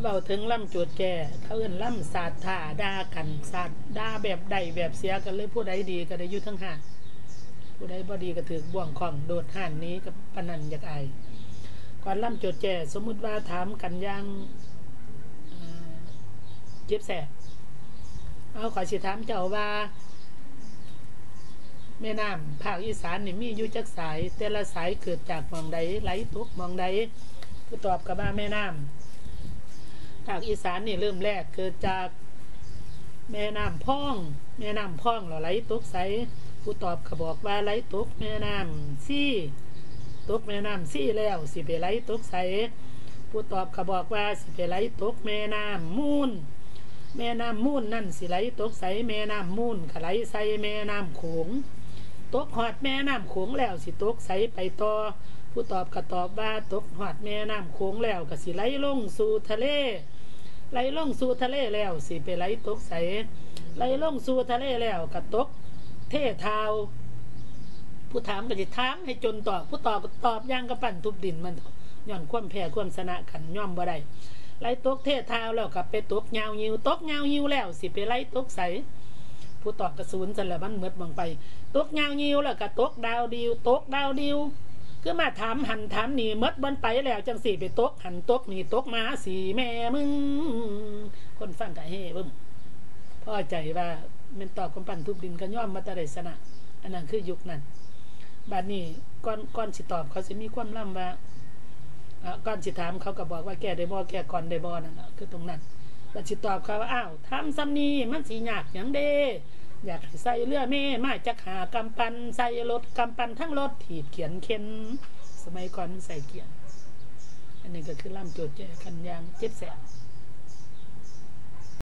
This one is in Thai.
เบาถึงล่ำโจดแก่เขาเอิ้นล่ำศาสตร์ท่าด่ากันศาสตร์ด่าแบบใดแบบเสียกันเลยผู้ใดดีก็ได้ยู่ทั้งห้าผู้ใดบ่ดีก็ถือบ่วงของโดดห้านนี้กับปนันอยากอก่อนล่ำโจดแก่สมมุติว่าถามกันย่างเจ็บแสบเอาขอสิถามเจ้าว่าแม่น้ำภาคอีสานนี่มีอยู่จักสาย แต่ละสายเกิดจากมองใดไหลตกมองใดผู้ตอบกับว่าแม่น้ำาคอีสานนี่เริ่มแรกเกิดจากแม่น้ำพ่อง แม่น้ำพ่องเราไหลตกใสผู้ตอบก็บอกว่าไหลตกแม่น้ำซี่ตกแม่น้ำซี่แล้วสิไปไหลตกใสผู้ตอบก็บอกว่าสิไปไหลตกแม่น้ำมูลแม่น้ำมูลนั่นสิไหลตกใสแม่น้ำมูลก็ไหลใสแม่น้ำโขงตกหอดแม่น้ำโขงแล้วสิตกใสไปต่อผู้ตอบก็ตอบว่าตกหอดแม่น้ำโขงแล้วก็สิไหลลงสู่ทะเล ไหลลงสู่ทะเลแล้ว สิไปไหลตกใสไหลลงสู่ทะเลแล้วก็ตก เทเทาผู้ถามก็จะถามให้จนตอบ ผู้ตอบก็ตอบย่างกระปั่นทุบดินมันย้อนความแพ้ความชนะกันย่อมบ่ได้ไหลตกเทเทาแล้วก็ไปตกยาวยิวตกยาวยิวแล้ว สิไปไหลตกใสผู้ตอบกระสุนสันละมันเมดมองไป ตกยาวยิวแล้วก็ตกดาวดิวตกดาวดิว คือมาถามหันถามนี่มดบนไปแล้วจังสี่ไปตกหันตกนี่ตกมาสีแม่มึง คนฟังกะเฮ่บิ่มพ่อใจว่ามันตอบคำปั่นทุบดินก็ย่อมมาแตะไดสนะอันนั้นคือยุคนั้นบัดนี้ก่อนก่อนสิตอบเขาสิมีความล่ำว่าก่อนสิถามเขาก็บอกว่าแกได้บ่แกก่อนได้บ่นั่นน่ะคือตรงนั้นบัดสิตอบเขาว่าอ้าวทำซ้ำนี้มันสิยากหยังเด้ อยากใส่เรือเม่มาจากหากำปันใส่รถกำปันทั้งรถถีบเขียนเข็นสมัยก่อนใส่เกียน อันนี้ก็คือล่ำโจทย์แจกันยางเจ็ดแสน